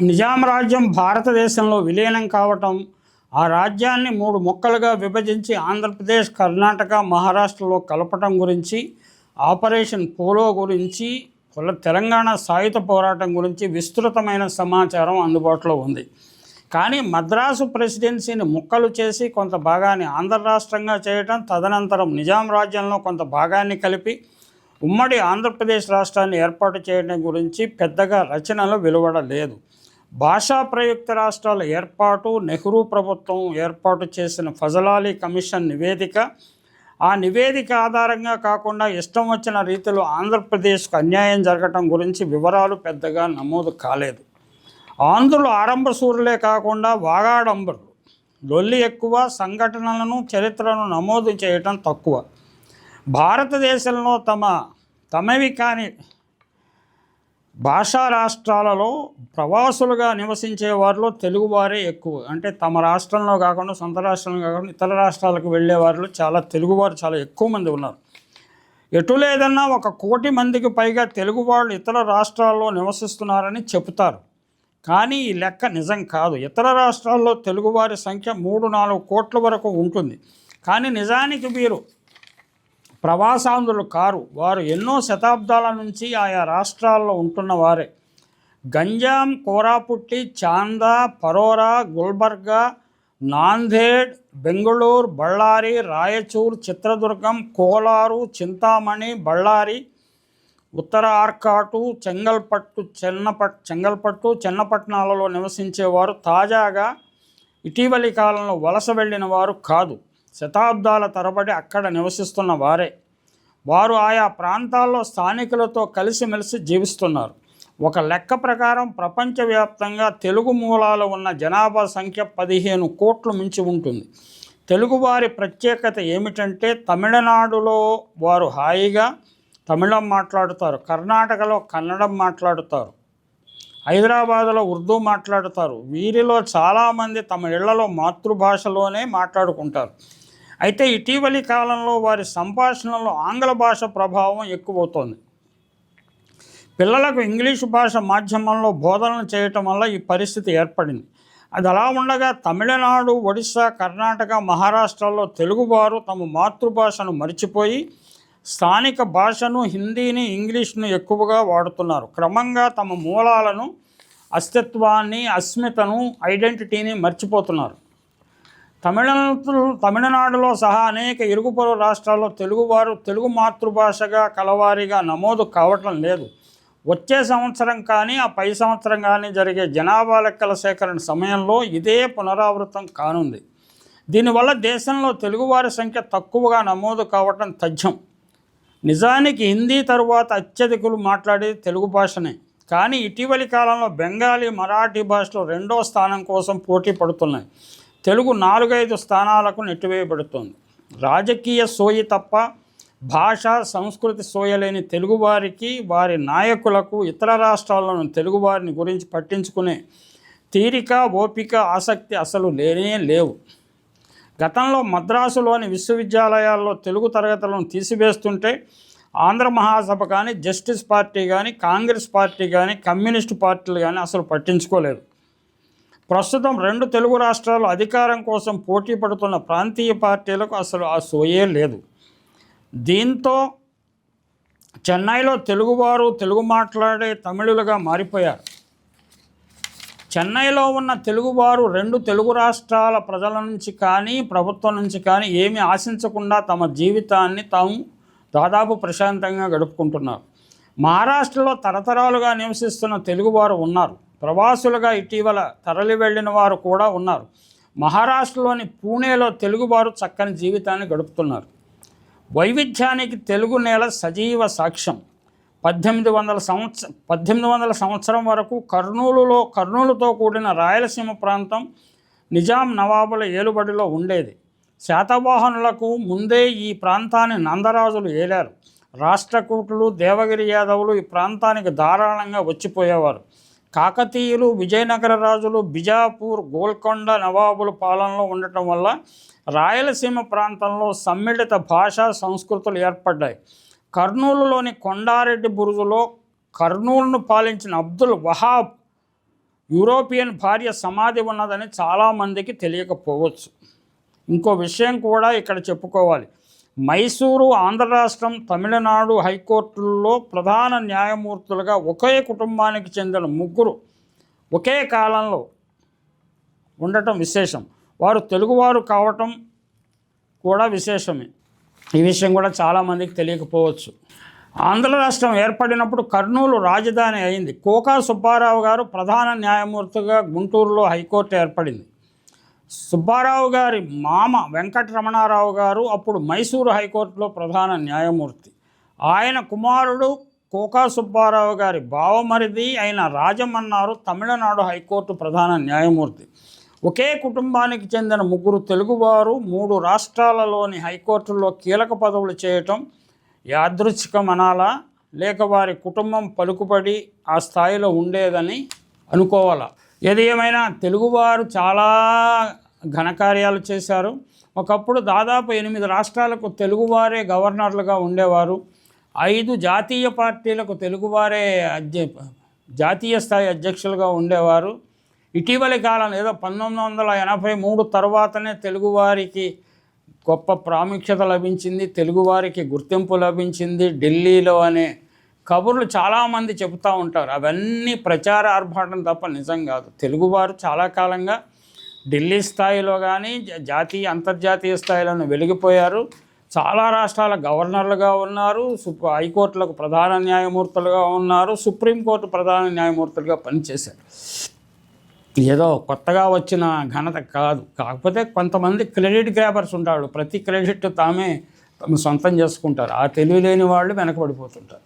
నిజాం రాజ్యం భారతదేశంలో విలీనం కావటం ఆ రాజ్యాన్ని మూడు ముక్కలుగా విభజించి ఆంధ్రప్రదేశ్ కర్ణాటక మహారాష్ట్రలో కలపటం గురించి ఆపరేషన్ పోలో గురించి కుల తెలంగాణ సాయుధ పోరాటం గురించి విస్తృతమైన సమాచారం అందుబాటులో ఉంది. కానీ మద్రాసు ప్రెసిడెన్సీని ముక్కలు చేసి కొంత భాగాన్ని ఆంధ్ర రాష్ట్రంగా చేయటం తదనంతరం నిజాం రాజ్యంలో కొంత భాగాన్ని కలిపి ఉమ్మడి ఆంధ్రప్రదేశ్ రాష్ట్రాన్ని ఏర్పాటు చేయడం గురించి పెద్దగా రచనలు వెలువడలేదు. భాషా ప్రయుక్త రాష్ట్రాల ఏర్పాటు నెహ్రూ ప్రభుత్వం ఏర్పాటు చేసిన ఫజలాలీ కమిషన్ నివేదిక. ఆ నివేదిక ఆధారంగా కాకుండా ఇష్టం వచ్చిన రీతిలో ఆంధ్రప్రదేశ్కు అన్యాయం జరగటం గురించి వివరాలు పెద్దగా నమోదు కాలేదు. ఆంధ్రులు ఆరంభ సూర్యులే కాకుండా వాగాడంబరులు లొల్లి ఎక్కువ సంఘటనలను చరిత్రను నమోదు చేయటం తక్కువ. భారతదేశంలో తమ తమవి కాని భాషా రాష్ట్రాలలో ప్రవాసులుగా నివసించే వారిలో తెలుగువారే ఎక్కువ. అంటే తమ రాష్ట్రంలో కాకుండా సొంత రాష్ట్రంలో కాకుండా ఇతర రాష్ట్రాలకు వెళ్ళే వారిలో చాలా తెలుగువారు చాలా ఎక్కువ మంది ఉన్నారు. ఎటు లేదన్నా ఒక కోటి మందికి పైగా తెలుగు వాళ్ళు ఇతర రాష్ట్రాల్లో నివసిస్తున్నారని చెబుతారు. కానీ ఈ లెక్క నిజం కాదు. ఇతర రాష్ట్రాల్లో తెలుగువారి సంఖ్య మూడు నాలుగు కోట్ల వరకు ఉంటుంది. కానీ నిజానికి వీరు ప్రవాసాంధ్రులు కారు. వారు ఎన్నో శతాబ్దాల నుంచి ఆయా రాష్ట్రాల్లో ఉంటున్న వారే. గంజాం కోరాపుట్టి చాందా పరోరా గుల్బర్గా నాందేడ్ బెంగళూరు బళ్ళారి రాయచూర్ చిత్రదుర్గం కోలారు చింతామణి బళ్ళారి ఉత్తర ఆర్కాటు చెంగల్పట్టు చెన్నపట్ చెంగల్పట్టు చెన్నపట్నాలలో నివసించేవారు తాజాగా ఇటీవలి కాలంలో వలస వెళ్ళిన వారు కాదు. శతాబ్దాల తరబడి అక్కడ నివసిస్తున్న వారే. వారు ఆయా ప్రాంతాల్లో స్థానికులతో కలిసిమెలిసి జీవిస్తున్నారు. ఒక లెక్క ప్రకారం ప్రపంచవ్యాప్తంగా తెలుగు మూలాలు ఉన్న జనాభా సంఖ్య పదిహేను కోట్లు మించి ఉంటుంది. తెలుగువారి ప్రత్యేకత ఏమిటంటే తమిళనాడులో వారు హాయిగా తమిళం మాట్లాడుతారు కర్ణాటకలో కన్నడం మాట్లాడుతారు హైదరాబాదులో ఉర్దూ మాట్లాడుతారు. వీరిలో చాలామంది తమ ఇళ్ళలో మాతృభాషలోనే మాట్లాడుకుంటారు. అయితే ఇటీవలి కాలంలో వారి సంభాషణలో ఆంగ్ల భాష ప్రభావం ఎక్కువవుతోంది. పిల్లలకు ఇంగ్లీషు భాష మాధ్యమంలో బోధనలు చేయటం వల్ల ఈ పరిస్థితి ఏర్పడింది. అది అలా ఉండగా తమిళనాడు ఒడిశా కర్ణాటక మహారాష్ట్రలో తెలుగువారు తమ మాతృభాషను మర్చిపోయి స్థానిక భాషను హిందీని ఇంగ్లీష్ను ఎక్కువగా వాడుతున్నారు. క్రమంగా తమ మూలాలను అస్తిత్వాన్ని అస్మితను ఐడెంటిటీని మర్చిపోతున్నారు. తమిళనాడు తమిళనాడులో సహా అనేక ఇరుగు పొరుగు రాష్ట్రాల్లో తెలుగువారు తెలుగు మాతృభాషగా కలవారిగా నమోదు కావటం లేదు. వచ్చే సంవత్సరం కానీ ఆ పై సంవత్సరం కానీ జరిగే జనాభా లెక్కల సేకరణ సమయంలో ఇదే పునరావృతం కానుంది. దీనివల్ల దేశంలో తెలుగువారి సంఖ్య తక్కువగా నమోదు కావటం తథ్యం. నిజానికి హిందీ తరువాత అత్యధికులు మాట్లాడేది తెలుగు భాషనే. కానీ ఇటీవలి కాలంలో బెంగాలీ మరాఠీ భాషలో రెండో స్థానం కోసం పోటీ పడుతున్నాయి. తెలుగు నాలుగైదు స్థానాలకు నెట్టివేయబడుతోంది. రాజకీయ సోయి తప్ప భాష సంస్కృతి సోయలేని తెలుగువారికి వారి నాయకులకు ఇతర రాష్ట్రాలను తెలుగువారిని గురించి పట్టించుకునే తీరిక ఓపిక ఆసక్తి అసలు లేనే లేవు. గతంలో మద్రాసులోని విశ్వవిద్యాలయాల్లో తెలుగు తరగతులను తీసివేస్తుంటే ఆంధ్ర మహాసభ కానీ జస్టిస్ పార్టీ కానీ కాంగ్రెస్ పార్టీ కానీ కమ్యూనిస్టు పార్టీలు కానీ అసలు పట్టించుకోలేదు. ప్రస్తుతం రెండు తెలుగు రాష్ట్రాలు అధికారం కోసం పోటీ పడుతున్న ప్రాంతీయ పార్టీలకు అసలు ఆ సోయే లేదు. దీంతో చెన్నైలో తెలుగువారు తెలుగు మాట్లాడే తమిళులుగా మారిపోయారు. చెన్నైలో ఉన్న తెలుగువారు రెండు తెలుగు రాష్ట్రాల ప్రజల నుంచి కానీ ప్రభుత్వం నుంచి కానీ ఏమీ ఆశించకుండా తమ జీవితాన్ని తాము దాదాపు ప్రశాంతంగా గడుపుకుంటున్నారు. మహారాష్ట్రలో తరతరాలుగా నివసిస్తున్న తెలుగువారు ఉన్నారు. ప్రవాసులుగా ఇటీవల తరలి వెళ్ళిన వారు కూడా ఉన్నారు. మహారాష్ట్రలోని పూణేలో తెలుగువారు చక్కని జీవితాన్ని గడుపుతున్నారు. వైవిధ్యానికి తెలుగు నేల సజీవ సాక్ష్యం. పద్దెనిమిది వందల సంవత్సరం పద్దెనిమిది వందల సంవత్సరం వరకు కర్నూలులో కర్నూలుతో కూడిన రాయలసీమ ప్రాంతం నిజాం నవాబుల ఏలుబడిలో ఉండేది. శాతవాహనులకు ముందే ఈ ప్రాంతాన్ని నందరాజులు ఏలారు. రాష్ట్రకూటులు దేవగిరి యాదవులు ఈ ప్రాంతానికి ధారాళంగా వచ్చిపోయేవారు. కాకతీయులు విజయనగర రాజులు బిజాపూర్ గోల్కొండ నవాబుల పాలనలో ఉండటం వల్ల రాయలసీమ ప్రాంతంలో సమ్మిళిత భాషా సంస్కృతులు ఏర్పడ్డాయి. కర్నూలులోని కొండారెడ్డి బురుజులో కర్నూలును పాలించిన అబ్దుల్ వహాబ్ యూరోపియన్ భార్య సమాధి ఉన్నదని చాలామందికి తెలియకపోవచ్చు. ఇంకో విషయం కూడా ఇక్కడ చెప్పుకోవాలి. మైసూరు ఆంధ్ర రాష్ట్రం తమిళనాడు హైకోర్టుల్లో ప్రధాన న్యాయమూర్తులుగా ఒకే కుటుంబానికి చెందిన ముగ్గురు ఒకే కాలంలో ఉండటం విశేషం. వారు తెలుగువారు కావటం కూడా విశేషమే. ఈ విషయం కూడా చాలామందికి తెలియకపోవచ్చు. ఆంధ్ర రాష్ట్రం ఏర్పడినప్పుడు కర్నూలు రాజధాని అయింది. కోకా సుబ్బారావు గారు ప్రధాన న్యాయమూర్తిగా గుంటూరులో హైకోర్టు ఏర్పడింది. సుబ్బారావు గారి మామ వెంకటరమణారావు గారు అప్పుడు మైసూరు హైకోర్టులో ప్రధాన న్యాయమూర్తి. ఆయన కుమారుడు కోకా సుబ్బారావు గారి బావమరిది అయిన రాజమన్నారు తమిళనాడు హైకోర్టు ప్రధాన న్యాయమూర్తి. ఒకే కుటుంబానికి చెందిన ముగ్గురు తెలుగువారు మూడు రాష్ట్రాలలోని హైకోర్టుల్లో కీలక పదవులు చేయటం యాదృచ్ఛికం అనాలా లేక వారి కుటుంబం పలుకుబడి ఆ స్థాయిలో ఉండేదని అనుకోవాలా. ఏది ఏమైనా తెలుగువారు చాలా ఘనకార్యాలు చేశారు. ఒకప్పుడు దాదాపు ఎనిమిది రాష్ట్రాలకు తెలుగువారే గవర్నర్లుగా ఉండేవారు. ఐదు జాతీయ పార్టీలకు తెలుగువారే అధ్య జాతీయ స్థాయి అధ్యక్షులుగా ఉండేవారు. ఇటీవలి కాలం ఏదో పంతొమ్మిది వందల ఎనభై మూడు తర్వాతనే తెలుగువారికి గొప్ప ప్రాముఖ్యత లభించింది తెలుగువారికి గుర్తింపు లభించింది ఢిల్లీలో అనే కబుర్లు చాలామంది చెబుతూ ఉంటారు. అవన్నీ ప్రచార ఆర్భాటం తప్ప నిజం కాదు. తెలుగువారు చాలా కాలంగా ఢిల్లీ స్థాయిలో కానీ జాతీయ అంతర్జాతీయ స్థాయిలోనూ వెలిగిపోయారు. చాలా రాష్ట్రాల గవర్నర్లుగా ఉన్నారు. హైకోర్టులకు ప్రధాన న్యాయమూర్తులుగా ఉన్నారు. సుప్రీంకోర్టు ప్రధాన న్యాయమూర్తులుగా పనిచేశారు. ఏదో కొత్తగా వచ్చిన ఘనత కాదు. కాకపోతే కొంతమంది క్రెడిట్ గ్రాబర్స్ ఉంటాడు ప్రతి క్రెడిట్ తామే తమ సొంతం చేసుకుంటారు. ఆ తెలివి లేని వాళ్ళు వెనకబడిపోతుంటారు.